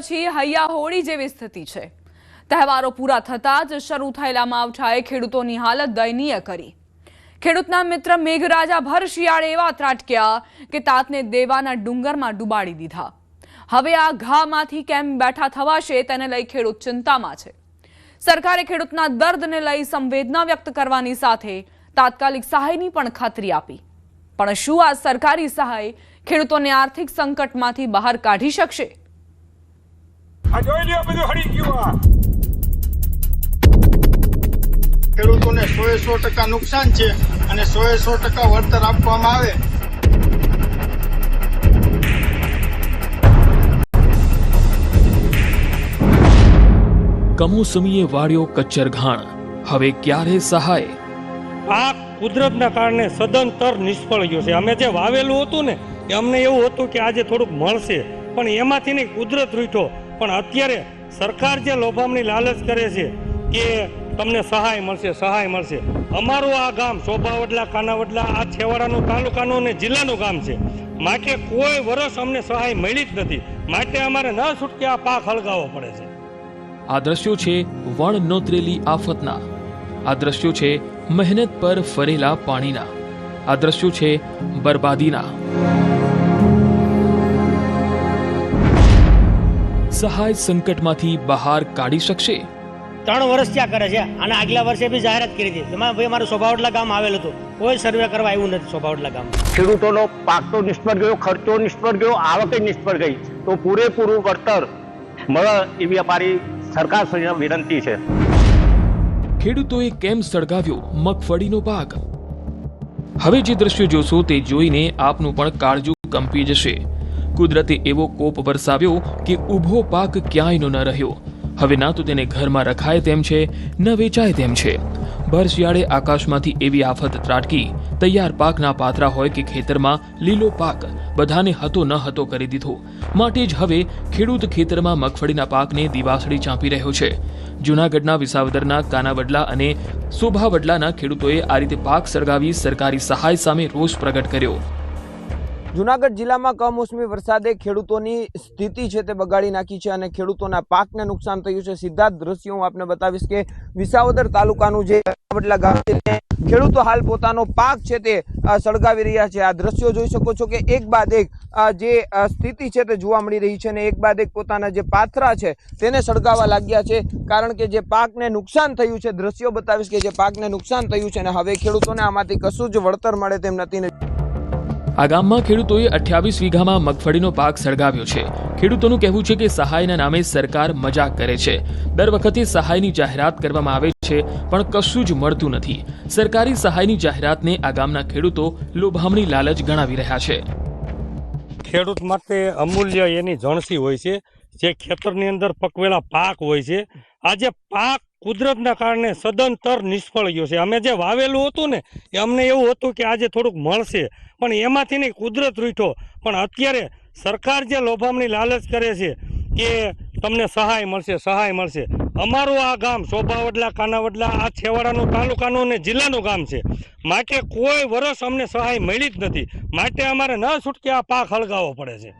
પછી હૈયા હોળી જેવી સ્થિતિ છે. તહેવારો પૂરા થતાં જ શરૂ થયેલા માવઠાએ ખેડૂતોની હાલત દયનીય કરી. ખેડૂતના મિત્ર મેઘરાજા ભર શિયાળે એવા ત્રાટક્યા કે તાતને દેવાના ડુંગરમાં ડૂબાડી દીધા. હવે આ ઘામાંથી કેમ બેઠા થવાશે તેને લઈ ખેડૂત ચિંતામાં છે. સરકારે ખેડૂતના દર્દને લઈ સંવેદના વ્યક્ત કરવાની સાથે તાત્કાલિક સહાયની પણ ખાતરી આપી. પણ શું આ સરકારી સહાય ખેડૂતોને આર્થિક સંકટમાંથી બહાર કાઢી શકશે? આ જોઈ લ્યો બધું હળી ગયું આ. ખેડૂતોને સો એ સો ટકા નુકસાન છે અને સો એ સો ટકા વળતર આપવામાં આવે. કમોસમીએ વાળ્યો કચ્છર ઘાણ. હવે ક્યારે સહાય? આ કુદરતના કારણે સદંતર નિષ્ફળ ગયો છે. અમે જે વાવેલું હતું ને એ અમને એવું હતું કે આજે થોડુંક મળશે. પણ એમાંથી નહીં કુદરત રૂઠો. પણ અત્યારે સરકાર જે લોભામણી લાલચ કરે છે કે તમને સહાય મળશે સહાય મળશે. અમારું આ ગામ શોભાવડલા, કાનાવડલા, આ છેવાડાનું તાલુકાનું અને જિલ્લાનું ગામ છે. માટે કોઈ વર્ષ અમને સહાય મળી જ નથી. માટે અમારે ન છૂટકે આ પાક હળગાવવો પડે છે. આ દ્રશ્યો છે વણ નોતરેલી આફતના. આ દ્રશ્યો છે મહેનત પર ફરેલા પાણીના. આ દ્રશ્યો છે બરબાદીના. સહાય સંકટમાંથી બહાર કાઢી શકશે. ત્રણ વર્ષ ત્યાં કરે છે. અને આગલા વર્ષે બી જાહેરાત કરી હતી. એમાં ભાઈ મારું સોભાવડલા ગામ આવેલું હતું. કોઈ સર્વે કરવા આવ્યું નથી સોભાવડલા ગામ. ખેડૂતોનો પાક તો નિષ્ફળ ગયો ખર્ચો નિષ્ફળ ગયો આવક નિષ્ફળ ગઈ. તો પૂરેપૂરું વળતર મળે એવી અમારી સરકાર સુધી વિનંતી છે. ખેડૂતોએ કેમ સળગાવ્યો? મગફળીનો પાક. હવે જે દ્રશ્યો જોશો તે જોઈને આપનું પણ કાળજું કંપી જશે. કુદરતે એવો કોપ વરસાવ્યો કે ઊભો પાક ક્યાંયનો ન રહ્યો. હવે ના તો તેને ઘરમાં રખાય તેમ છે, ન વેચાય તેમ છે. ભર શિયાળે આકાશમાંથી એવી આફત ત્રાટકી. તૈયાર પાકના પાત્રા હોય કે ખેતરમાં લીલો પાક, બધાને હતો ન હતો કરી દીધો. માટે જ હવે ખેડૂત ખેતરમાં મગફળીના પાકને દિવાસળી ચાંપી રહ્યો છે. જૂનાગઢના વિસાવદરના કાનાવડલા અને સોભાવડલાના ખેડૂતોએ આ રીતે પાક સળગાવી સરકારી સહાય સામે રોષ પ્રગટ કર્યો. જુનાગઢ જિલ્લામાં કમોસમી વરસાદે ખેડૂતોની સ્થિતિ છે તે બગાડી નાખી છે અને ખેડૂતોના પાકને નુકસાન થયું છે. સીધા દ્રશ્યો હું આપને બતાવીશ કે વિસાવદર તાલુકાનું જે ખેડૂતો હાલ પોતાનો પાક છે તે સળગાવી રહ્યા છે. આ દ્રશ્યો જોઈ શકો છો કે એક બાદ એક જે સ્થિતિ છે તે જોવા મળી રહી છે અને એક બાદ એક પોતાના જે પાથરા છે તેને સળગાવવા લાગ્યા છે. કારણ કે જે પાકને નુકસાન થયું છે, દ્રશ્યો બતાવીશ કે જે પાકને નુકસાન થયું છે અને હવે ખેડૂતોને આમાંથી કશું જ વળતર મળે તેમ નથી આ ગામમાં ખેડૂતોએ અઠ્યાવીસ વીઘામાં મગફળીનો પાક સળગાવ્યો છે. ખેડૂતોનું કહેવું છે કે સહાયના નામે સરકાર મજાક કરે છે. દર વખતે સહાયની જાહેરાત કરવામાં આવે છે, પણ કશું જ મળતું નથી. સરકારી સહાયની જાહેરાતને આ ગામના ખેડૂતો લોભામણી લાલચ ગણાવી રહ્યા છે. ખેડૂત માટે અમૂલ્ય એની જણસી હોય છે. જે ખેતરની અંદર પકવેલા પાક હોય છે. આજે પાક કુદરતના કારણે સદંતર નિષ્ફળ ગયો છે. અમે જે વાવેલું હતું ને, એ અમને એવું હતું કે આજે થોડુંક મળશે. પણ એમાંથી નહીં, કુદરત રૂઠો. પણ અત્યારે સરકાર જે લોભામણી લાલચ કરે છે કે તમને સહાય મળશે સહાય મળશે. અમારું આ ગામ શોભાવડલા કાનાવડલા, આ છેવાડાનું તાલુકાનું અને જિલ્લાનું ગામ છે. માટે કોઈ વર્ષ અમને સહાય મળી જ નથી. માટે અમારે ન છૂટકે આ પાક હળગાવવો પડે છે.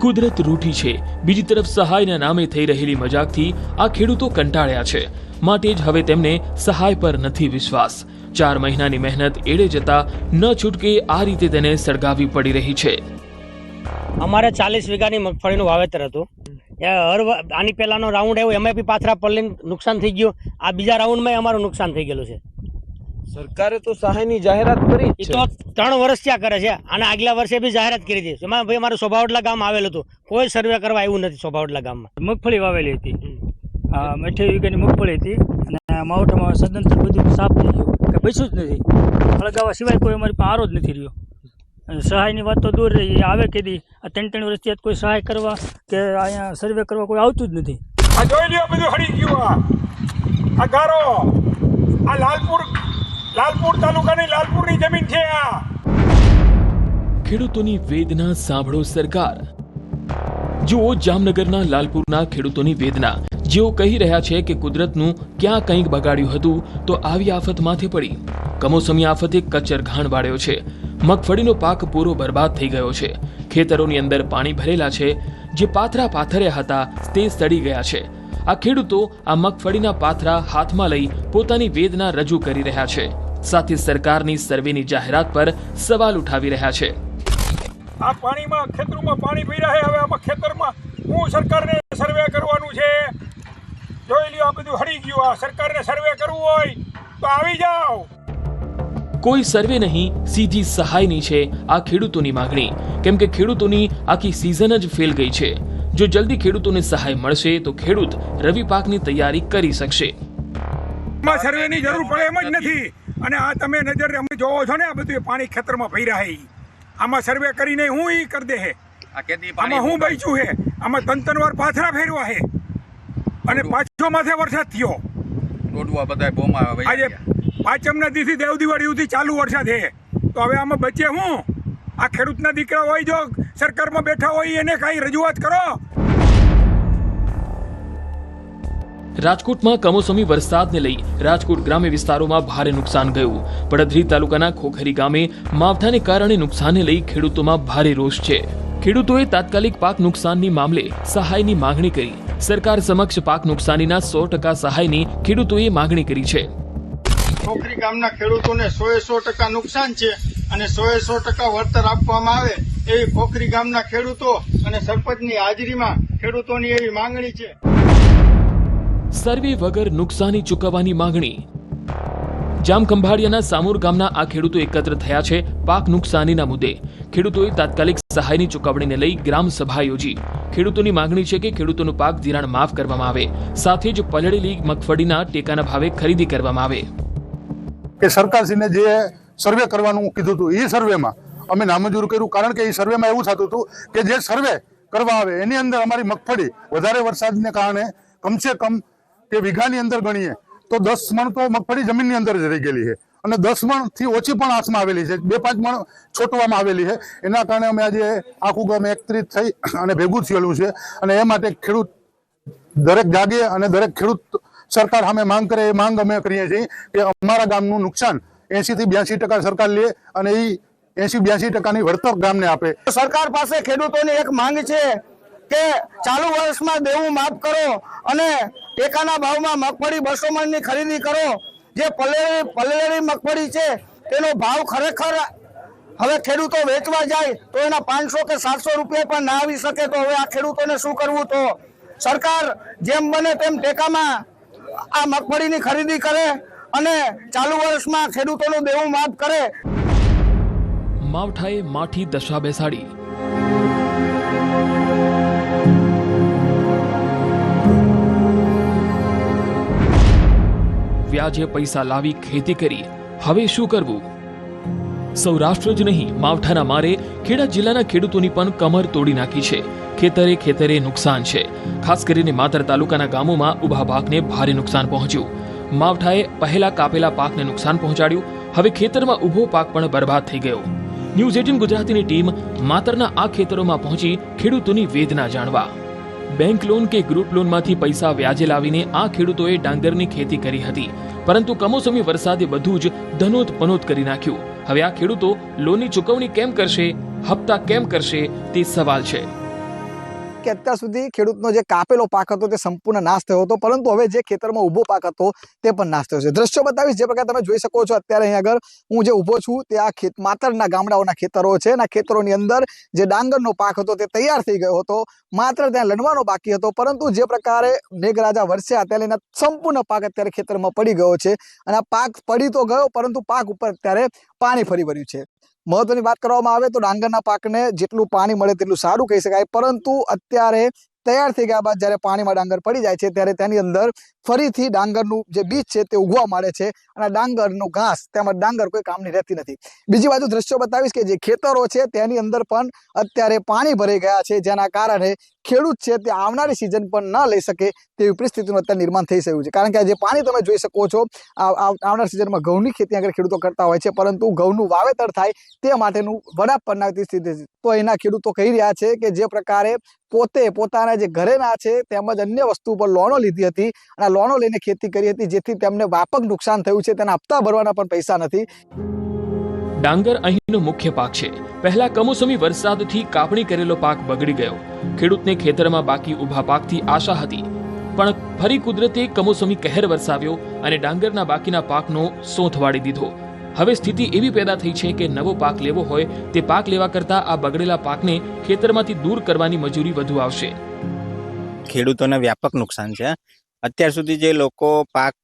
કુદરત રૂઠી છે. બીજી તરફ સહાયના નામે થઈ રહેલી મજાકથી આ ખેડૂતો કંટાળ્યા છે. માટે જ હવે તેમને સહાય પર નથી વિશ્વાસ. ચાર મહિનાની મહેનત એળે જતા ન છૂટકે આ રીતે તેને સળગાવી પડી રહી છે. અમારે ચાલીસ વીઘાની મગફળીનું વાવેતર હતું. હર આની પહેલાનો રાઉન્ડ આવ્યો. એમાં બી પાથરા પલ્લીને નુકસાન થઈ ગયું. આ બીજા રાઉન્ડમાં અમારું નુકસાન થઈ ગયેલું છે. સરકારે તો સહાયની જાહેરાત કરી એ છે. તો ત્રણ વર્ષ ત્યાં કરે છે. અને આગલા વર્ષે બી જાહેરાત કરી હતી. એમાં ભાઈ મારું સોભાવડલા ગામ આવેલું હતું. કોઈ સર્વે કરવા આવ્યું નથી સોભાવડલા ગામમાં. મગફળી વાવેલી હતી. આ અઠ્યાવીસ વીઘાની મગફળી હતી. અને માવઠામાં સદંતર બધું સાફ થઈ ગયું. કે પૈસું જ નથી. હળગાવા સિવાય કોઈ અમારી પાસે આરો જ નથી રહ્યો. અને સહાયની વાત તો દૂર રહી. આવે કીધી આ ત્રણ ત્રણ વર્ષથી કોઈ સહાય કરવા કે અહીંયા સર્વે કરવા કોઈ આવતું જ નથી. આ જોઈ લ્યો બધું હળી ગયું આ. આ ગારો. આ લાલપુર લાલપુર તાલુકાની લાલપુરની જમીન છે આ. ખેડૂતોની વેદના સાંભળો સરકાર. જુઓ જામનગરના લાલપુરના ખેડૂતોની વેદના. જેઓ કહી રહ્યા છે કે કુદરતનું ક્યાં કંઈક બગાડ્યું હતું, તો આવી આફત માથે પડી. કમોસમી આફતે કચર ઘાણ વાળ્યો છે. મગફળીનો પાક પૂરો બરબાદ થઈ ગયો છે. ખેતરોની અંદર પાણી ભરેલા છે. જે પાથરા પાથર્યા હતા, તે સડી ગયા છે. આ ખેડૂતો આ મગફળીના પાથરા હાથમાં લઈ પોતાની વેદના રજૂ કરી રહ્યા છે. સાથે સરકારની સર્વેની જાહેરાત પર સવાલ ઉઠાવી રહ્યા છે. આ પાણીમાં ખેતરોમાં પાણી પી રહ્યા હવે આમાં ખેતરમાં હું સરકારને સર્વે કરવાનું છે. જોઈ લ્યો આ બધું હળી ગયું. આ સરકારને સર્વે કરવું હોય તો આવી જાઓ. કોઈ સર્વે નહીં સીધી સહાયની છે આ ખેડૂતોની માગણી. કેમ કે ખેડૂતોની આખી સિઝન જ ફેલ ગઈ છે. જો જલ્દી ખેડૂતોને સહાય મળશે તો ખેડૂત રવિ પાકની તૈયારી કરી શકશે. સર્વેની જરૂર પડે એમ જ નથી. અને આ તમે નજર અમે જોવો છો ને આ બધું પાણી ખેતરમાં ભર્યા હે આમાં સર્વે કરીને હું એ કરી દે હે. આમાં હું બચ્યું હે. આમાં ત્રણ ત્રણ વાર પાથરા ફેરવા હે. અને પાછો માથે વરસાદ થયો. દોડવા બધા બોમાં આજે પાંચમના દિવસથી દેવ દિવાળી સુધી ચાલુ વરસાદ હે. તો હવે આમાં બચે હું? આ ખેડૂતના દીકરા હોય જો સરકારમાં બેઠા હોય એને કાંઈ રજૂઆત કરો? રાજકોટમાં કમોસમી વરસાદને લઈ રાજકોટ ગ્રામ્ય વિસ્તારોમાં ભારે નુકસાન ગયું. પડધરી તાલુકાના ખોખરી ગામે માવઠાને કારણે નુકસાનને લઈ ખેડૂતોમાં ભારે રોષ છે. ખેડૂતોએ તાત્કાલિક પાક નુકસાનની મામલે સહાયની માંગણી કરી. સરકાર સમક્ષ પાક નુકસાનીના સો ટકા સહાયની ખેડૂતોએ માંગણી કરી છે. ખોખરી ગામના ખેડૂતોને સો એ સો ટકા નુકસાન છે અને સો એ સો ટકા વળતર આપવામાં આવે એવી ખોખરી ગામના ખેડૂતો અને સરપંચની હાજરીમાં ખેડૂતોની એવી માંગણી છે. સર્વે વગર નુકસાની ચૂકવવાની માંગણી. જામખંભાળિયાના સામુર ગામના આ ખેડૂતો એકત્ર થયા છે પાક નુકસાનીના મુદ્દે. ખેડૂતોએ તાત્કાલિક સહાયની ચૂકવણીને લઈ ગ્રામ સભા યોજી. ખેડૂતોની માંગણી છે કે ખેડૂતોનું પાક ધિરાણ માફ કરવામાં આવે. સાથે જ પલળેલી મગફળીના ટેકાના ભાવે ખરીદી કરવામાં આવે. કે સરકારશ્રીને જે સર્વે કરવાનું કીધું હતું એ સર્વેમાં અમે નામંજૂર કર્યું કારણ કે એ સર્વેમાં એવું થતું હતું કે જે સર્વે કરવા આવે, એની અંદર અમારી મગફળી વધારે વરસાદને કારણે કમસે કમ કે વીઘાની અંદર ગણીએ, તો દસ મણ તો મગફળી જમીનની અંદર જ રહી ગયેલી છે. અને દસ મણથી ઓછી પણ હાથમાં આવેલી છે. બે પાંચ મણ છોટવામાં આવેલી છે. એના કારણે અમે આજે આખું ગામ એકત્રિત થઈ અને ભેગું થયેલું છે. અને એ માટે ખેડૂત દરેક જાગે અને દરેક ખેડૂત સરકાર સામે માંગ કરે, એ માંગ અમે કરીએ છીએ કે અમારા ગામનું નુકસાન એસી થી બ્યાસી ટકા સરકાર લે અને એ એસી બ્યાસી ટકાની વળતર ગામને આપે. સરકાર પાસે ખેડૂતોની એક માંગ છે કે ચાલુ વર્ષમાં દેવું માફ કરો અને ટેકાના ભાવમાં મગફળી બસો મણની ખરીદી કરો. જે પલેળી પલેળી મગફળી છે, તેનો ભાવ ખરેખર હવે ખેડૂતો વેચવા જાય તો એના પાંચસો કે સાતસો રૂપિયા પણ ના આવી શકે તો હવે આ ખેડૂતોને શું કરવું તો? સરકાર જેમ બને તેમ ટેકામાં આ મગફળીની ખરીદી કરે અને ચાલુ વર્ષમાં ખેડૂતોનું દેવું માફ કરે. માવઠાએ માઠી દશા બેસાડી. વ્યાજે પૈસા લાવી ખેતી કરી. હવે શું કરવું? સૌરાષ્ટ્ર જ નહીં, માવઠાના મારે ખેડા જિલ્લાના ખેડૂતોની પણ કમર તોડી નાખી છે. ખેતરે ખેતરે નુકસાન છે. ખાસ કરીને માતર તાલુકાના ગામોમાં ઊભા પાકને ભારે નુકસાન પહોંચ્યું. માવઠાએ પહેલા કાપેલા પાકને નુકસાન પહોંચાડ્યું. હવે ખેતરમાં ઊભો પાક પણ બરબાદ થઈ ગયો. ન્યૂઝ એટીન ગુજરાતીની ટીમ માતરના આ ખેતરોમાં પહોંચી ખેડૂતોની વેદના જાણવા. બેંક લોન કે ગ્રુપ લોનમાંથી પૈસા વ્યાજે લાવીને આ ખેડૂતોએ ડાંગરની ખેતી કરી હતી. પરંતુ કમોસમી વરસાદે બધું જ ધનોત પનોત કરી નાખ્યું. હવે આ ખેડૂતો લોનની ચૂકવણી કેમ કરશે, હપ્તા કેમ કરશે તે સવાલ છે. કે અત્યાર સુધી ખેડૂતનો જે કાપેલો પાક હતો તે સંપૂર્ણ નાશ થયો હતો, પરંતુ હવે જે ખેતરમાં ઊભો પાક હતો તે પણ નાશ થયો છે. દ્રશ્યો બતાવીશ, જે પ્રકારે તમે જોઈ શકો છો અત્યારે અહીં આગળ. હું જે ઊભો છું તે આ ખેત, માતરના ગામડાઓના ખેતરો છે અને ખેતરોની અંદર જે ડાંગરનો પાક હતો તે તૈયાર થઈ ગયો હતો. માત્ર ત્યાં લણવાનો બાકી હતો, પરંતુ જે પ્રકારે મેઘરાજા વરસ્યા ત્યારે એના સંપૂર્ણ પાક અત્યારે ખેતરમાં પડી ગયો છે અને આ પાક પડી તો ગયો, પરંતુ પાક ઉપર અત્યારે પાણી ફરી વળ્યું છે. મહત્વની વાત કરવામાં આવે તો ડાંગરના પાકને જેટલું પાણી મળે તેટલું સારું કહી શકાય. પરંતુ અત્યારે તૈયાર થઈ ગયા બાદ જ્યારે પાણીમાં ડાંગર પડી જાય છે, ત્યારે તેની અંદર ફરીથી ડાંગરનું જે બીજ છે તે ઉગવા માંડે છે અને ડાંગરનું ઘાસ તેમજ ડાંગર કોઈ કામની રહેતી નથી. બીજી બાજુ દ્રશ્યો બતાવીશ કે જે ખેતરો છે તેની અંદર પણ અત્યારે પાણી ભરાઈ ગયા છે, જેના કારણે ખેડૂત છે તે આવનારી સિઝન પણ ન લઈ શકે તેવી પરિસ્થિતિનું અત્યારે નિર્માણ થઈ રહ્યું છે. કારણ કે આ જે પાણી તમે જોઈ શકો છો આવનાર સિઝનમાં ઘઉંની ખેતી આગળ ખેડૂતો કરતા હોય છે, પરંતુ ઘઉંનું વાવેતર થાય તે માટેનું વડાપ પડનારતી સ્થિતિ તો એના ખેડૂતો કહી રહ્યા છે કે જે પ્રકારે પોતે પોતાના જે ઘરેના છે તેમજ અન્ય વસ્તુ પર લોનો લીધી હતી અને લોનો લઈને ખેતી કરી હતી જેથી તેમને વ્યાપક નુકસાન થયું છે. તેના હપ્તા ભરવાના પણ પૈસા નથી. ડાંગર અહીંનો મુખ્ય પાક છે. પહેલા કમોસમી વરસાદથી કાપણી કરેલો પાક બગડી ગયો. ખેડૂતને ખેતરમાં બાકી ઊભા પાકથી આશા હતી. પણ ફરી કુદરતે કમોસમી કહેર વરસાવ્યો અને ડાંગરના બાકીના પાકનો સોંથ વાળી દીધો. હવે સ્થિતિ એવી પેદા થઈ છે કે નવો પાક લેવો હોય તે પાક લેવા કરતા આ બગડેલા પાકને ખેતરમાંથી દૂર કરવાની મજૂરી વધુ આવશે. ખેડૂતોને વ્યાપક નુકસાન છે. અત્યાર સુધી જે લોકો પાક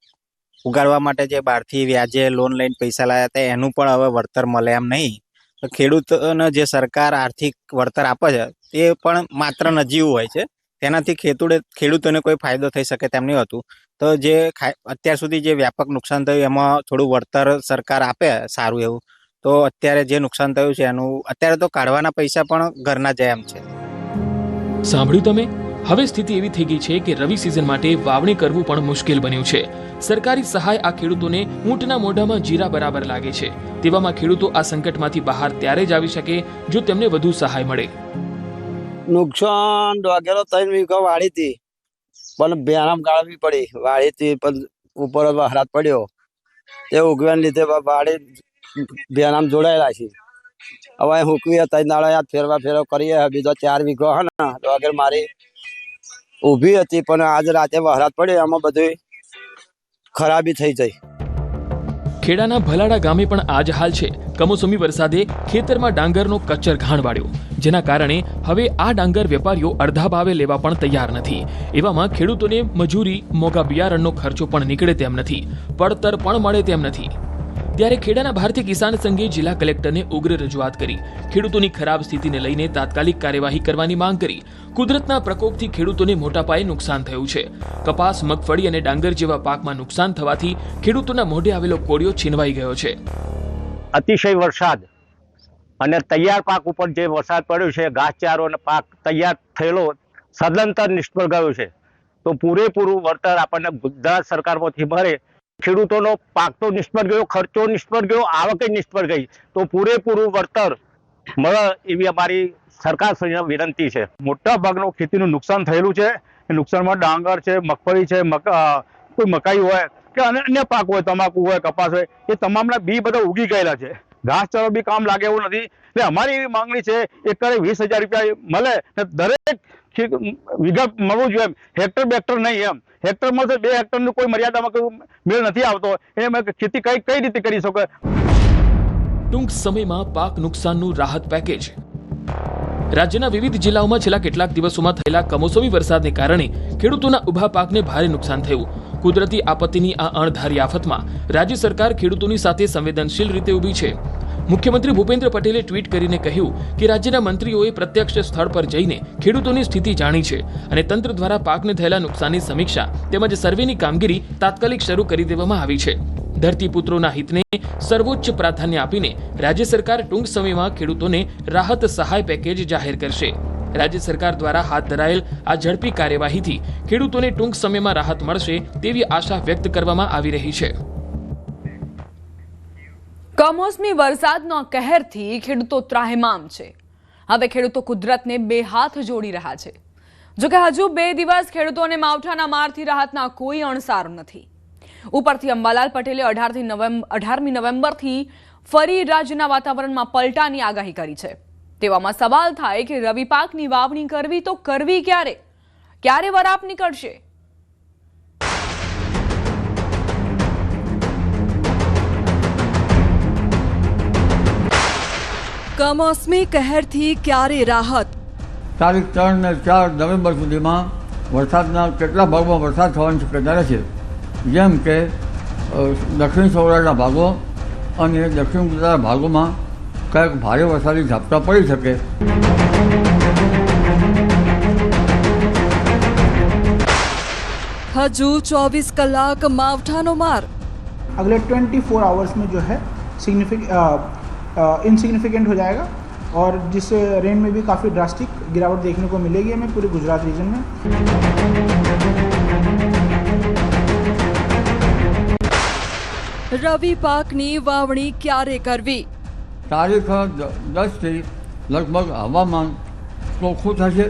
ઉગાડવા માટે જે બહારથી વ્યાજે લોન લઈને પૈસા લાવ્યા હતા, એનું પણ હવે વળતર મળે એમ નહીં. તો ખેડૂતોને જે સરકાર આર્થિક વળતર આપે છે, તે પણ માત્ર નજીવું હોય છે. તેનાથી ખેતુડે, ખેડૂતોને કોઈ ફાયદો થઈ શકે તેમ નહીં હતું. તો જે અત્યાર સુધી જે વ્યાપક નુકસાન થયું, એમાં થોડું વળતર સરકાર આપે સારું એવું. તો અત્યારે જે નુકસાન થયું છે, એનું, અત્યારે તો કાઢવાના પૈસા પણ ઘરના જાય એમ છે. સાંભળ્યું તમે? હવે સ્થિતિ એવી થઈ ગઈ છે કે રવિ સિઝન માટે વાવણી કરવું પણ મુશ્કેલ બન્યું છે. સરકારી સહાય આ ખેડૂતોને ઊંટના મોઢામાં જીરા બરાબર લાગે છે. તેવામાં ખેડૂતો આ સંકટમાંથી બહાર ત્યારે જ આવી શકે જો તેમને વધુ સહાય મળે. નુકસાન વગેરે ત્રણ વીઘો વાળી હતી. પણ બેરામ ગાળવી પડી. વાળી હતી, પણ ઉપર વહરાત પડ્યો. તે ઉગવાને લીધે વાળી બેરામ જોડાયેલા છે. હવે હુકવી દાડા યાદ ફેરવા ફેરવ કરીએ. બીજો ચાર વીઘો હા ને વગેરે મારી ઊભી હતી, પણ આજ રાતે વહરાત પડે, આમાં બધું ખરાબી થઈ જઈ. ખેડાના ભલાડા ગામે પણ આજ હાલ છે. કમોસમી વરસાદે ખેતરમાં ડાંગરનો કચ્ચર ઘાણ વાળ્યો. જેના કારણે હવે આ ડાંગર વેપારીઓ અડધા ભાવે લેવા પણ તૈયાર નથી. એવામાં ખેડૂતોને મજૂરી, મોંઘા બિયારણનો ખર્ચો પણ નીકળે તેમ નથી. પડતર પણ મળે તેમ નથી. ત્યારે ખેડાના ભારતીય કિસાન સંઘે જિલ્લા કલેક્ટરને ઉગ્ર રજૂઆત કરી. ખેડૂતોની ખરાબ સ્થિતિને લઈને તાત્કાલિક કાર્યવાહી કરવાની માંગ કરી. કુદરતના પ્રકોપથી ખેડૂતોને મોટા પાયે નુકસાન થયું છે. કપાસ, મગફળી અને ડાંગર જેવા પાકમાં નુકસાન થવાથી ખેડૂતોના મોઢે આવેલો કોડિયો છીનવાઈ ગયો છે. અતિશય વરસાદ અને તૈયાર પાક ઉપર જે વરસાદ પડ્યો છે, ઘાસચારો અને પાક તૈયાર થયેલો સદંતર નિષ્ફળ ગયો છે. તો પૂરેપૂરું વળતર આપણને ગુજરાત સરકારમાંથી મળે ખેડૂતોનો પાક તો નિષ્ફળ ગયો, ખર્ચો નિષ્ફળ ગયો, આવકે નિષ્ફળ ગઈ. તો પૂરેપૂરું વળતર મળે એવી અમારી સરકાર વિનંતી છે. મોટા ભાગનું ખેતીનું નુકસાન થયેલું છે. નુકસાનમાં ડાંગર છે, મગફળી છે કોઈ મકાઈ હોય કે અન્ય પાક હોય, તમાકુ હોય, કપાસ હોય, એ તમામના બી બધા ઉગી ગયેલા છે. ઘાસચારો બી કામ લાગે એવું નથી. એટલે અમારી એવી માંગણી છે, એકરે વીસ હજાર રૂપિયા મળે ને દરેક ખે- વીઘા મળવું જોઈએ એમ. હેક્ટર બેક્ટર નહીં એમ. હેક્ટરમાં તો બે હેક્ટરનું કોઈ મર્યાદામાં મેળ નથી આવતો. એમ ખેતી કઈ કઈ રીતે કરી શકો ટૂંક સમયમાં પાક નુકસાનનું રાહત પેકેજ રાજ્યના વિવિધ જિલ્લાઓમાં છેલ્લા કેટલાક દિવસોમાં થયેલા કમોસમી વરસાદને કારણે ખેડૂતોના ઊભા પાકને ભારે નુકસાન થયું. કુદરતી આપત્તિની આ અણધારી આફતમાં રાજ્ય સરકાર ખેડૂતોની સાથે સંવેદનશીલ રીતે ઊભી છે. મુખ્યમંત્રી ભૂપેન્દ્ર પટેલે ટ્વીટ કરીને કહ્યું કે રાજ્યના મંત્રીઓએ પ્રત્યક્ષ સ્થળ પર જઈને ખેડૂતોની સ્થિતિ જાણી છે અને તંત્ર દ્વારા પાકને થયેલા નુકસાનની સમીક્ષા તેમજ સર્વેની કામગીરી તાત્કાલિક શરૂ કરી દેવામાં આવી છે. ધરતીપુત્રોના હિતને સર્વોચ્ચ પ્રાધાન્ય આપીને રાજ્ય સરકાર ટૂંક સમયમાં ખેડૂતોને રાહત સહાય પેકેજ જાહેર કરશે. રાજ્ય સરકાર દ્વારા હાથ ધરાયેલ આ ઝડપી કાર્યવાહીથી ખેડૂતોને ટૂંક સમયમાં રાહત મળશે તેવી આશા વ્યક્ત કરવામાં આવી રહી છે. કમોસમી વરસાદનો કહેરથી ખેડૂતો ત્રાહિમામ છે. હવે ખેડૂતો કુદરતને બે હાથ જોડી રહ્યા છે. જોકે હજુ બે દિવસ ખેડૂતોને માવઠાના મારથી રાહતના કોઈ અણસાર નથી. ઉપરથી અંબાલાલ પટેલે અઢારથી નવેમ્બર અઢારમી નવેમ્બરથી ફરી રાજ્યના વાતાવરણમાં પલટાની આગાહી કરી છે. તેવામાં સવાલ થાય કે રવિ પાકની વાવણી કરવી તો કરવી ક્યારે? ક્યારે વરાપ નીકળશે? કમોસમી કહેરથી ક્યારે રાહત તારીખ ત્રણ ને ચાર નવેમ્બર સુધીમાં વરસાદના કેટલા ભાગમાં વરસાદ થવાની શક્યતા રહે છે જેમ કે અ, દક્ષિણ સૌરાષ્ટ્રના ભાગો અને દક્ષિણ ગુજરાતના ભાગોમાં કંઈક ભારે વરસાદી ઝાપટા પડી શકે હજુ ચોવીસ કલાક માવઠાનો માર अगले 24 आवर्स में जो है सिग्निफिक इनसिग्निफिकेंट हो जाएगा और जिससे रेन में भी काफ़ी ड्रास्टिक गिरावट देखने को मिलेगी हमें पूरे गुजरात रीजन में રવિ પાકની વાવણી ક્યારે કરવી તારીખ દ- દસથી લગભગ હવામાન ચોખ્ખું થશે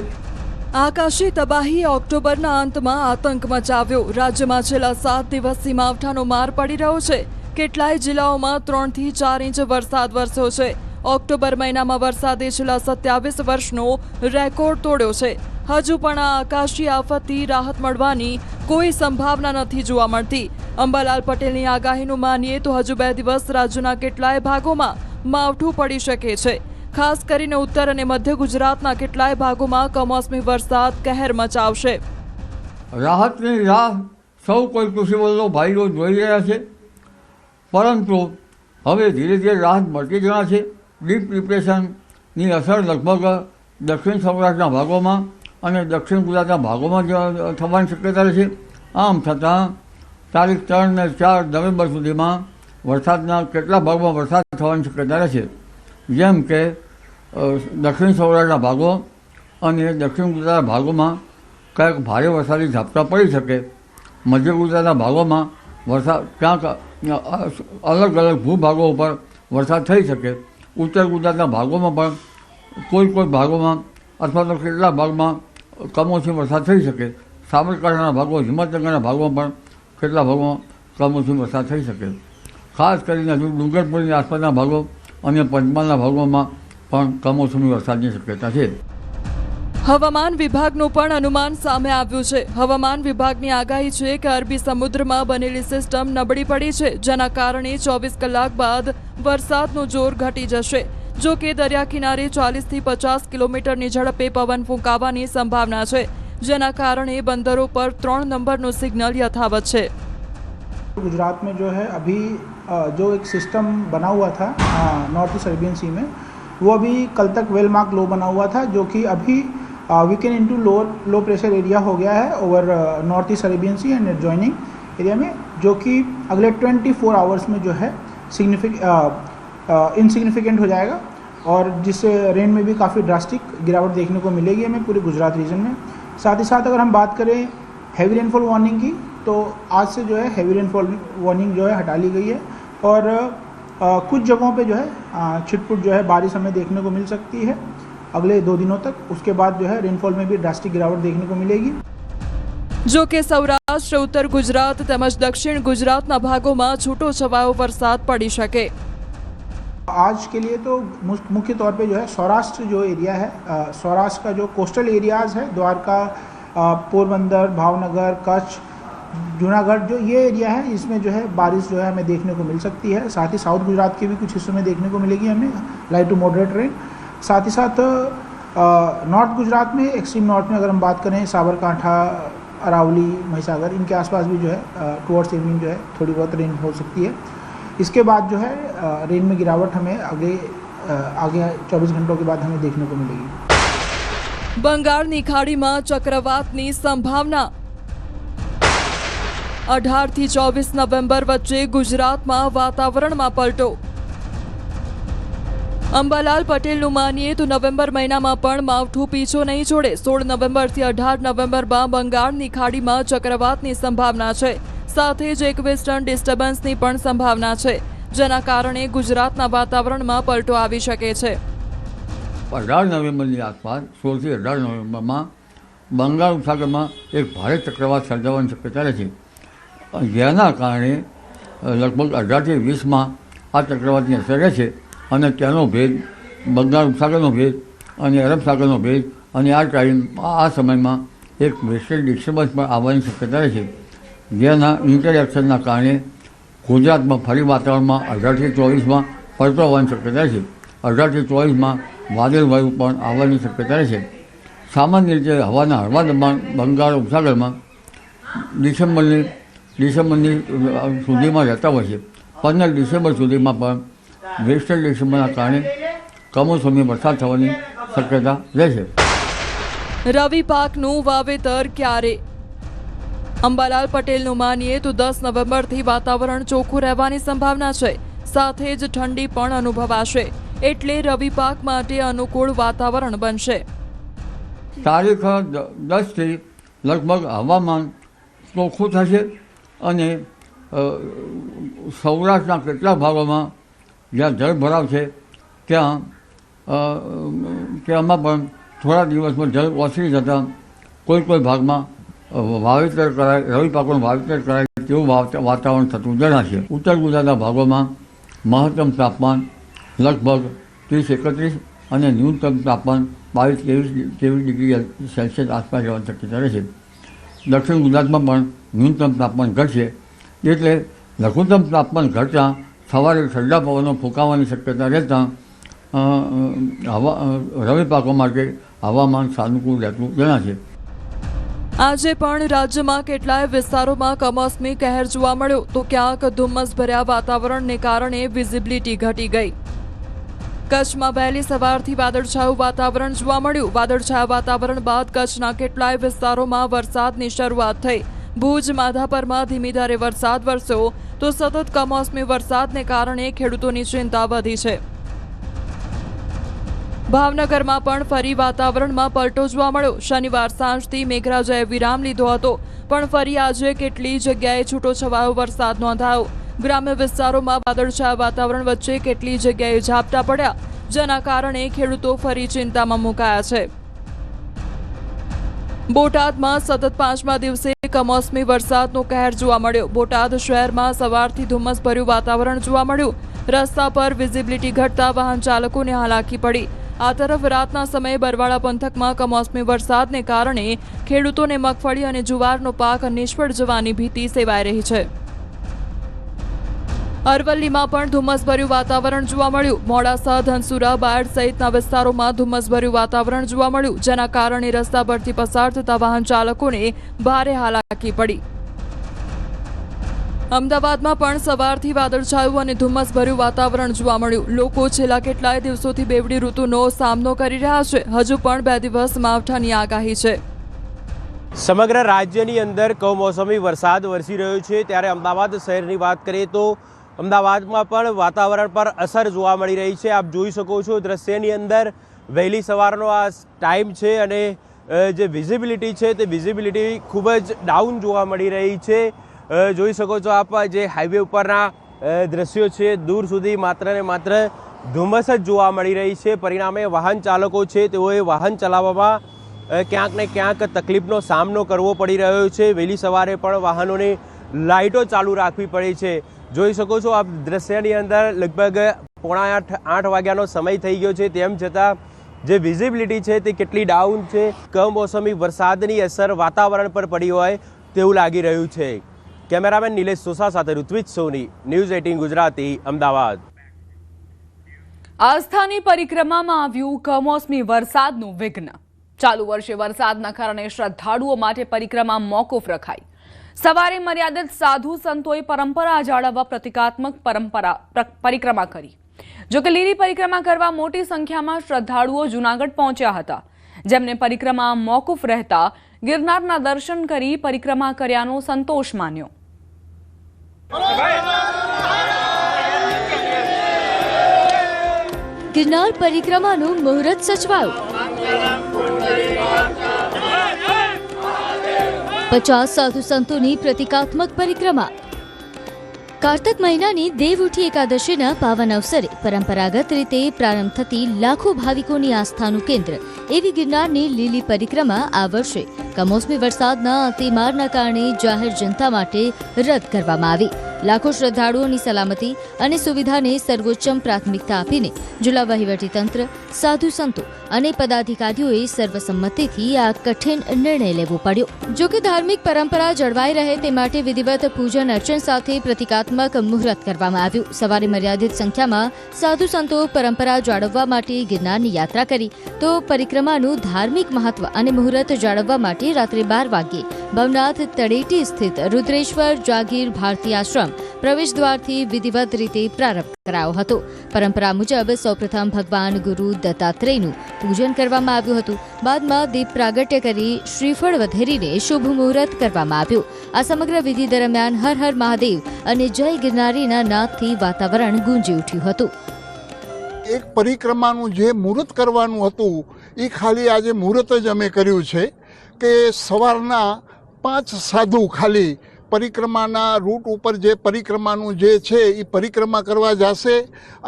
આકાશી તબાહી ઓક્ટોબરના અંતમાં આતંક મચાવ્યો રાજ્યમાં છેલ્લા સાત દિવસથી માવઠાનો માર પડી રહ્યો છે કેટલાય જિલ્લાઓમાં ત્રણથી ચાર ઇંચ વરસાદ વરસ્યો છે. ઓક્ટોબર મહિનામાં વરસાદે છેલ્લા સત્યાવીસ વર્ષનો રેકોર્ડ તોડ્યો છે. હજુ પણ આ આકાશી આફતથી રાહત મળવાની કોઈ સંભાવના નથી જોવા મળતી. અંબાલાલ પટેલની આગાહીનું માનીએ તો હજુ બે દિવસ રાજ્યના કેટલાય ભાગોમાં માવઠું પડી શકે છે. ખાસ કરીને ઉત્તર અને મધ્ય ગુજરાતના કેટલાય ભાગોમાં કમોસમી વરસાદ કહેર મચાવશે. રાહતની રાહ સૌ કોઈ કૃષિ ભાઈઓ જોઈ રહ્યા છે. પરંતુ હવે ધીરે ધીરે રાહત મળતી જણા છે. ડીપ ડિપ્રેશનની અસર લગભગ દક્ષિણ સૌરાષ્ટ્રના ભાગોમાં અને દક્ષિણ ગુજરાતના ભાગોમાં થવાની શક્યતા છે આમ છતાં તારીખ ત્રણ ને ચાર નવેમ્બર સુધીમાં વરસાદના કેટલા ભાગમાં વરસાદ થવાની શક્યતા રહેશે? જેમ કે દક્ષિણ સૌરાષ્ટ્રના ભાગો અને દક્ષિણ ગુજરાતના ભાગોમાં કંઈક ભારે વરસાદી ઝાપટા પડી શકે. મધ્ય ગુજરાતના ભાગોમાં વરસાદ ક્યાંક અલગ અલગ ભૂભાગો ઉપર વરસાદ થઈ શકે. ઉત્તર ગુજરાતના ભાગોમાં પણ કોઈ કોઈ ભાગોમાં અથવા તો કેટલાક ભાગમાં કમોસમી વરસાદ થઈ શકે. સાબરકાંઠાના ભાગો, હિંમતનગરના ભાગોમાં પણ કેટલા ભાગોમાં કમોસમી વરસાદ થઈ શકે. ખાસ કરીને ડુંગરપુરની આસપાસના ભાગો અને પંચમહાલના ભાગોમાં પણ કમોસમી વરસાદની શક્યતા છે. હવામાન વિભાગનું પણ અનુમાન સામે આવ્યું છે હવામાન વિભાગની આગાહી છે કે અરબી સમુદ્રમાં બનેલી સિસ્ટમ નબળી પડી છે જેના કારણે ચોવીસ કલાક બાદ વરસાદનું જોર ઘટી જશે જો કે દરિયા કિનારે ચાલીસથી પચાસ કિલોમીટરની ઝડપે પવન ફૂંકાવાની સંભાવના છે જેના કારણે બંદરો પર ત્રણ નંબરનું સિગ્નલ યથાવત છે गुजरात में जो है अभी अ, जो एक सिस्टम बना हुआ था नॉर्थ ईस्ट अरेबियन सी में वो अभी कल तक वेल मार्क लो बना हुआ था जो कि अभी weakened into low low pressure area हो गया है over north east Arabian Sea and adjoining area में जो कि अगले 24 फोर आवर्स में जो है सिग्निफिक इनसिग्निफिकेंट हो जाएगा और जिससे रेन में भी काफ़ी ड्रास्टिक गिरावट देखने को मिलेगी हमें पूरे गुजरात रीजन में। साथ ही साथ अगर हम बात करें हैवी रेनफॉल वार्निंग की तो आज से जो है हैवी रेनफॉल वार्निंग जो है हटा ली गई है और अ, कुछ जगहों पे जो है छिटपुट जो है बारिश हमें देखने को मिल सकती है। अगले दो दिनों तक उसके बाद जो है रेनफॉल में भी ड्रास्टिक गिरावट देखने को मिलेगी જો કે સૌરાષ્ટ્ર ઉત્તર ગુજરાત તેમજ દક્ષિણ ગુજરાતના ભાગોમાં છૂટો છવાયો વરસાદ પડી શકે आज के लिए तो मुस- मुख्य तौर पे जो है सौराष्ट्र जो एरिया है अ, सौराष्ट्र का जो कोस्टल एरियाज़ है द्वारका अ, पोरबंदर भावनगर कच्छ जूनागढ़ जो ये एरिया है इसमें जो है बारिश जो है हमें देखने को मिल सकती है साथ ही साउथ गुजरात के भी कुछ हिस्सों में देखने को मिलेगी हमें लाइट टू मॉडरेट रेन साथ ही साथ अ, नॉर्थ गुजरात में एक्सट्रीम नॉर्थ में अगर हम बात करें साबरकांठा अरावली महिसागर इनके आसपास भी जो है टुवर्ड्स इवनिंग जो है थोड़ी बहुत रेन हो सकती है इसके बाद जो है अ, रेन में गिरावट हमें आगे अ, आगे 24 घंटों के बाद हमें देखने को मिलेगी બંગાળની ખાડીમાં ચક્રવાતની સંભાવના અઢારથી ચોવીસ નવેમ્બર વચ્ચે ગુજરાતમાં વાતાવરણમાં પલટો અંબાલાલ પટેલનું માનીએ તો નવેમ્બર મહિનામાં પણ માવઠું પીછો નહીં છોડે. સોળ નવેમ્બરથી અઢાર નવેમ્બરમાં બંગાળની ખાડીમાં ચક્રવાતની સંભાવના છે. સાથે જ એક વેસ્ટર્ન ડિસ્ટર્બન્સની પણ સંભાવના છે, જેના કારણે ગુજરાતના વાતાવરણમાં પલટો આવી શકે છે. અઢાર નવેમ્બરની આસપાસ સોળથી અઢાર નવેમ્બરમાં બંગાળ ઉપસાગરમાં એક ભારે ચક્રવાત સર્જાવાની શક્યતા રહે છે જેના કારણે લગભગ અઢારથી વીસમાં આ ચક્રવાતની અસર રહેશે. અને ત્યાંનો ભેદ, બંગાળ ઉપસાગરનો ભેદ અને અરબ સાગરનો ભેદ અને આ ટાઈમ, આ સમયમાં એક વેસ્ટર્ન ડિસ્ટર્બન્સ પણ આવવાની શક્યતા છે. જેના ઇન્ટરેક્શનના કારણે ગુજરાતમાં ફરી વાતાવરણમાં અઢારથી ચોવીસમાં પડતો આવવાની શક્યતા છે. અઢારથી ચોવીસમાં વાદળ વાયુ પણ આવવાની શક્યતા છે. સામાન્ય રીતે હવાના હળવા દબાણ બંગાળ ઉપસાગરમાં ડિસેમ્બરની ડિસેમ્બરની સુધીમાં રહેતા હોય છે. પંદર ડિસેમ્બર સુધીમાં પણ વેસ્ટર્ન ડિસેમ્બરના કારણે કમોસમી વરસાદ થવાની શક્યતા રહેશે રવિ પાકનું વાવેતર ક્યારે? અંબાલાલ પટેલનું માનીએ તો દસ નવેમ્બરથી વાતાવરણ ચોખ્ખું રહેવાની સંભાવના છે. સાથે જ ઠંડી પણ અનુભવાશે. એટલે રવિ પાક માટે અનુકૂળ વાતાવરણ બનશે. તારીખ દસથી લગભગ હવામાન ચોખ્ખું થશે અને સૌરાષ્ટ્રના કેટલા ભાગોમાં જ્યાં જળ ભરાવ છે, ત્યાં ત્યાંમાં પણ થોડા દિવસમાં જળ ઓસરી જતાં કોઈ કોઈ ભાગમાં વાવેતર કરાય, રવિ પાકોનું વાવેતર કરાય તેવું વાત- વાતાવરણ થતું જણાશે ઉત્તર ગુજરાતના ભાગોમાં મહત્તમ તાપમાન લગભગ ત્રીસ એકત્રીસ અને ન્યૂનતમ તાપમાન બાવીસ ત્રેવીસ ત્રેવીસ ડિગ્રી સેલ્સિયસ આસપાસ જવાની શક્યતા રહેશે દક્ષિણ ગુજરાતમાં પણ ન્યૂનતમ તાપમાન ઘટશે, એટલે લઘુત્તમ તાપમાન ઘટતાં સવારે ઠંડા પવનો ફૂંકાવાની શક્યતા રહેતાં હવા રવિ પાકો માટે હવામાન સાનુકૂળ રહેતું જણાશે. આજે પણ રાજ્યમાં કેટલાય વિસ્તારોમાં કમોસમી કહેર જોવા મળ્યો તો ક્યાંક ધુમ્મસભર્યા વાતાવરણને કારણે વિઝિબિલિટી ઘટી ગઈ. કચ્છમાં વહેલી સવારથી વાદળછાયું વાતાવરણ જોવા મળ્યું. વાદળછાયા વાતાવરણ બાદ કચ્છના કેટલાય વિસ્તારોમાં વરસાદની શરૂઆત થઈ. ભુજ, માધાપરમાં ધીમી ધારે વરસાદ વરસ્યો તો સતત કમોસમી વરસાદને કારણે ખેડૂતોની ચિંતા વધી છે. ભાવનગરમાં પણ ફરી વાતાવરણમાં પલટો જોવા મળ્યો. શનિવાર સાંજથી મેઘરાજાએ વિરામ લીધો હતો, પણ ફરી આજે કેટલી જગ્યાએ છૂટો છવાયો વરસાદ નોંધાયો. ગ્રામ્ય વિસ્તારોમાં વાદળછાયા વાતાવરણ વચ્ચે કેટલી જગ્યાએ ઝાપટા પડ્યા, જેના કારણે ખેડૂતો ફરી ચિંતામાં મુકાયા છે. બોટાદમાં સતત પાંચમા દિવસે કમોસમી વરસાદનો કહેર જોવા મળ્યો. બોટાદ શહેરમાં સવારથી ધુમ્મસભર્યું વાતાવરણ જોવા મળ્યું. રસ્તા પર વિઝિબિલિટી ઘટતા વાહન ચાલકોને હાલાકી પડી. આ તરફ રાતના સમયે બરવાળા પંથકમાં કમોસમી વરસાદને કારણે ખેડૂતોને મગફળી અને જુવારનો પાક નિષ્ફળ જવાની ભીતિ સેવાઈ રહી છે. અરવલ્લીમાં પણ ધુમ્મસભર્યું વાતાવરણ જોવા મળ્યું. મોડાસા, ધનસુરા, બાયડ સહિતના વિસ્તારોમાં ધુમ્મસભર્યું વાતાવરણ જોવા મળ્યું, જેના કારણે રસ્તા પરથી પસાર થતા વાહન ચાલકોને ભારે હાલાકી પડી. અમદાવાદમાં પણ સવારથી વાદળછાયું અને ધુમ્મસભર્યું વાતાવરણ જોવા મળ્યું. લોકો છેલ્લા કેટલાય દિવસોથી બેવડી ઋતુનો સામનો કરી રહ્યા છે. હજુ પણ બે દિવસ માવઠાની આગાહી છે. સમગ્ર રાજ્યની અંદર કમોસમી વરસાદ વરસી રહ્યો છે. ત્યારે અમદાવાદ શહેરની વાત કરીએ તો અમદાવાદમાં પણ વાતાવરણ પર અસર જોવા મળી રહી છે. આપ જોઈ શકો છો દ્રશ્યની અંદર વહેલી સવારનો આ ટાઈમ છે અને જે વિઝિબિલિટી છે તે વિઝિબિલિટી ખૂબ જ ડાઉન જોવા મળી રહી છે. જોઈ શકો છો આપ જે હાઈવે ઉપરના દ્રશ્યો છે દૂર સુધી માત્ર ને માત્ર ધુમ્મસ જ જોવા મળી રહી છે. પરિણામે વાહન ચાલકો છે તેઓએ વાહન ચલાવવામાં ક્યાંક ને ક્યાંક તકલીફનો સામનો કરવો પડી રહ્યો છે. વહેલી સવારે પણ વાહનોની લાઇટો ચાલુ રાખવી પડે છે. જોઈ શકો છો, આપ દ્રશ્યની અંદર લગભગ પોણા આઠ આઠ વાગ્યાનો સમય થઈ ગયો છે. તેમ છતાં જે વિઝિબિલિટી છે તે કેટલી ડાઉન છે, કમોસમી વરસાદની અસર વાતાવરણ પર પડી હોય તેવું લાગી રહ્યું છે. કેમેરામેન નિલેશ સોસા સાથે ઋત્વિજ સોની, ન્યૂઝ એટીન ગુજરાતી, અમદાવાદ. આસ્થાની પરિક્રમામાં આવ્યું કમોસમી વરસાદનું વિઘ્ન. ચાલુ વર્ષે વરસાદના કારણે શ્રદ્ધાળુઓ માટે પરિક્રમા મોકૂફ રખાઈ. સવારે મર્યાદિત સાધુ સંતોએ પરંપરા જાળવવા પ્રતિકાત્મક પરંપરા પરિક્રમા કરી. જોકે લીલી પરિક્રમા કરવા મોટી સંખ્યામાં શ્રદ્ધાળુઓ જૂનાગઢ પહોંચ્યા હતા. જેમને પરિક્રમા મોકૂફ રહેતા ગિરનારના દર્શન કરી પરિક્રમા કર્યાનો સંતોષ માન્યો. ગિરનાર પરિક્રમાનું મુહૂર્ત સચવાયું. પચાસ સાધુ સંતોની પ્રતિકાત્મક પરિક્રમા. કાર્તક મહિનાની દેવઉઠી એકાદશીના પાવન અવસરે પરંપરાગત રીતે પ્રારંભ થતી લાખો ભાવિકોની આસ્થાનું કેન્દ્ર એવી ગિરનારની લીલી પરિક્રમા આ વર્ષે કમોસમી વરસાદના અતિમારના કારણે જાહેર જનતા માટે રદ કરવામાં આવી. લાખો શ્રદ્ધાળુઓની સલામતી અને સુવિધાને સર્વોચ્ચમ પ્રાથમિકતા આપીને જિલ્લા વહીવટીતંત્ર સાધુ સંતો અને પદાધિકારીઓએ સર્વસંમતિથી આ કઠિન નિર્ણય લેવો પડ્યો. જો કે ધાર્મિક પરંપરા જળવાઈ રહે તે માટે વિધિવત પૂજન અર્ચન સાથે પ્રતિકાત્મક મુહૂર્ત કરવામાં આવ્યું. સવારે મર્યાદિત સંખ્યામાં સાધુ સંતો પરંપરા જાળવવા માટે ગિરનારની યાત્રા કરી. તો પરિક્રમાનું ધાર્મિક મહત્વ અને મુહૂર્ત જાળવવા માટે રાત્રે બાર વાગ્યે ભવનાથ તળેટી સ્થિત રુદ્રેશ્વર જાગીર ભારતી આશ્રમ પ્રવેશ દ્વારથી વિધિવત રીતે પ્રારંભ કરાયો હતો. પરંપરા મુજબ સૌપ્રથમ ભગવાન ગુરુ દત્તાત્રેયનું પૂજન કરવામાં આવ્યું હતું. બાદમાં દીપ પ્રાગટ્ય કરી શ્રીફળ વધેરીને શુભ મુહૂર્ત કરવામાં આવ્યું. આ સમગ્ર વિધિ દરમિયાન હર હર મહાદેવ અને જય ગિરનારીના નાદથી વાતાવરણ ગુંજી ઉઠ્યું હતું. એક પરિક્રમાનું જે મુહૂર્ત કરવાનું હતું એ ખાલી આજે મુહૂર્ત જ અમે કર્યું છે કે સવારના પાંચ સાધુ ખાલી પરિક્રમાના રૂટ ઉપર જે પરિક્રમાનું જે છે એ પરિક્રમા કરવા જશે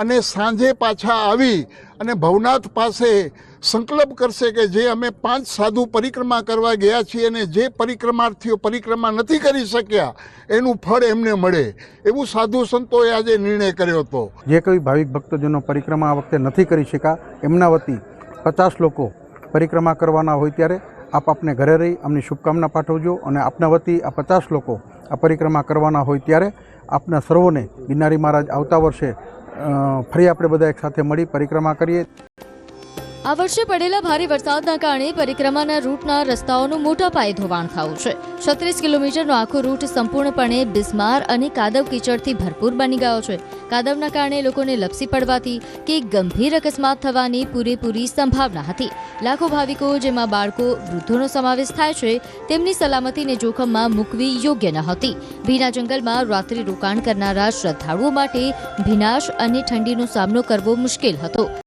અને સાંજે પાછા આવી અને ભવનાથ પાસે સંકલ્પ કરશે કે જે અમે પાંચ સાધુ પરિક્રમા કરવા ગયા છીએ અને જે પરિક્રમાર્થીઓ પરિક્રમા નથી કરી શક્યા, એનું ફળ એમને મળે. એવું સાધુ સંતોએ આજે નિર્ણય કર્યો હતો. જે કોઈ ભાવિક ભક્તજનો પરિક્રમા આ વખતે નથી કરી શક્યા, એમના વતી પચાસ લોકો પરિક્રમા કરવાના હોય ત્યારે આપ આપને ઘરે રહી અમને શુભકામના પાઠવજો અને આપના વતી આ પચાસ લોકો આ પરિક્રમા કરવાના હોય ત્યારે આપના સર્વોને ગિરનારી મહારાજ આવતા વર્ષે ફરી આપણે બધા એકસાથે મળી પરિક્રમા કરીએ. આ વર્ષે પડેલા ભારે વરસાદના કારણે પરિક્રમાના રૂટના રસ્તાઓનું મોટા પાયે ધોવાણ થયું છે. છત્રીસ કિલોમીટરનો આખો રૂટ સંપૂર્ણપણે બિસ્માર અને કાદવ કીચડથી ભરપૂર બની ગયો છે. કાદવના કારણે લોકોને લપસી પડવાથી કે ગંભીર અકસ્માત થવાની પૂરેપૂરી સંભાવના હતી. લાખો ભાવિકો, જેમાં બાળકો, વૃદ્ધોનો સમાવેશ થાય છે, તેમની સલામતીને જોખમમાં મૂકવી યોગ્ય ન હતી. ભીના જંગલમાં રાત્રિ રોકાણ કરનારા શ્રદ્ધાળુઓ માટે ભીનાશ અને ઠંડીનો સામનો કરવો મુશ્કેલ હતો.